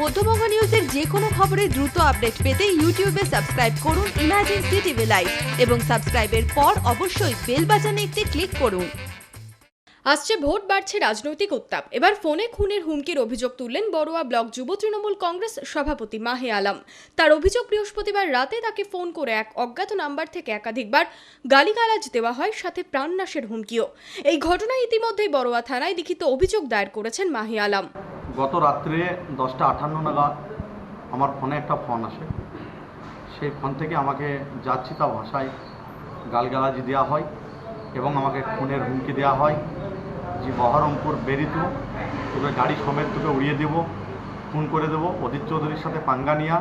মধ্যবঙ্গ নিউজের যে কোনো খবরের দ্রুত আপডেট পেতে ইউটিউবে সাবস্ক্রাইব করুন ইমার্জেন্সি টিভি লাইভ এবং সাবস্ক্রাইবের পর অবশ্যই বেল বাটনে একটি ক্লিক করুন। আসছে ভোট বাড়ছে রাজনৈতিক উত্তাপ। এবার ফোনে খুনের হুমকির অভিযোগ তুললেন বড়ুয়া ব্লক যুব তৃণমূল কংগ্রেস সভাপতি মাহে আলম। তার অভিযোগ বৃহস্পতিবার রাতে তাকে ফোন করে এক অজ্ঞাত নাম্বার থেকে একাধিকবার গালিগালাজ দেওয়া হয়, সাথে প্রাণনাশের হুমকিও। এই ঘটনায় ইতিমধ্যেই বড়ুয়া থানায় লিখিত অভিযোগ দায়ের করেছেন মাহে আলম। গত রাত্রে দশটা আটান্ন নাগাদ আমার ফোনে একটা ফোন আসে। সেই ফোন থেকে আমাকে যাচ্ছি তা ভাষায় গালগালাজি দেওয়া হয় এবং আমাকে খুনের হুমকি দেওয়া হয়। যে বহরমপুর বেরিত, তোকে গাড়ি সমেত তোকে উড়িয়ে দেব, খুন করে দেব অদিত চৌধুরীর সাথে পাঙ্গা নিয়া,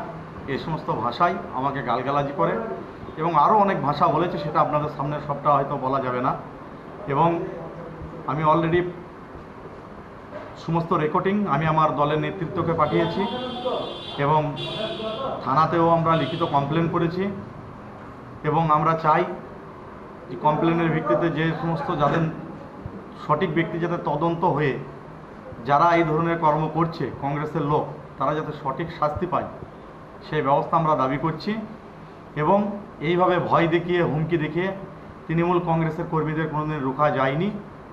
এই সমস্ত ভাষায় আমাকে গালগালাজি করে এবং আরও অনেক ভাষা বলেছে, সেটা আপনাদের সামনে সবটা হয়তো বলা যাবে না। এবং আমি অলরেডি সমস্ত রেকর্ডিং আমি আমার দলের নেতৃত্বকে পাঠিয়েছি এবং থানাতেও আমরা লিখিত কমপ্লেন করেছি এবং আমরা চাই যে কমপ্লেনের ভিত্তিতে যে সমস্ত যাদের সঠিক ব্যক্তি যাতে তদন্ত হয়ে যারা এই ধরনের কর্ম করছে কংগ্রেসের লোক, তারা যাতে সঠিক শাস্তি পায়, সেই ব্যবস্থা আমরা দাবি করছি এবং এইভাবে ভয় দেখিয়ে, হুমকি দেখিয়ে তৃণমূল কংগ্রেসের কর্মীদের কোনোদিন রোকা যায়নি।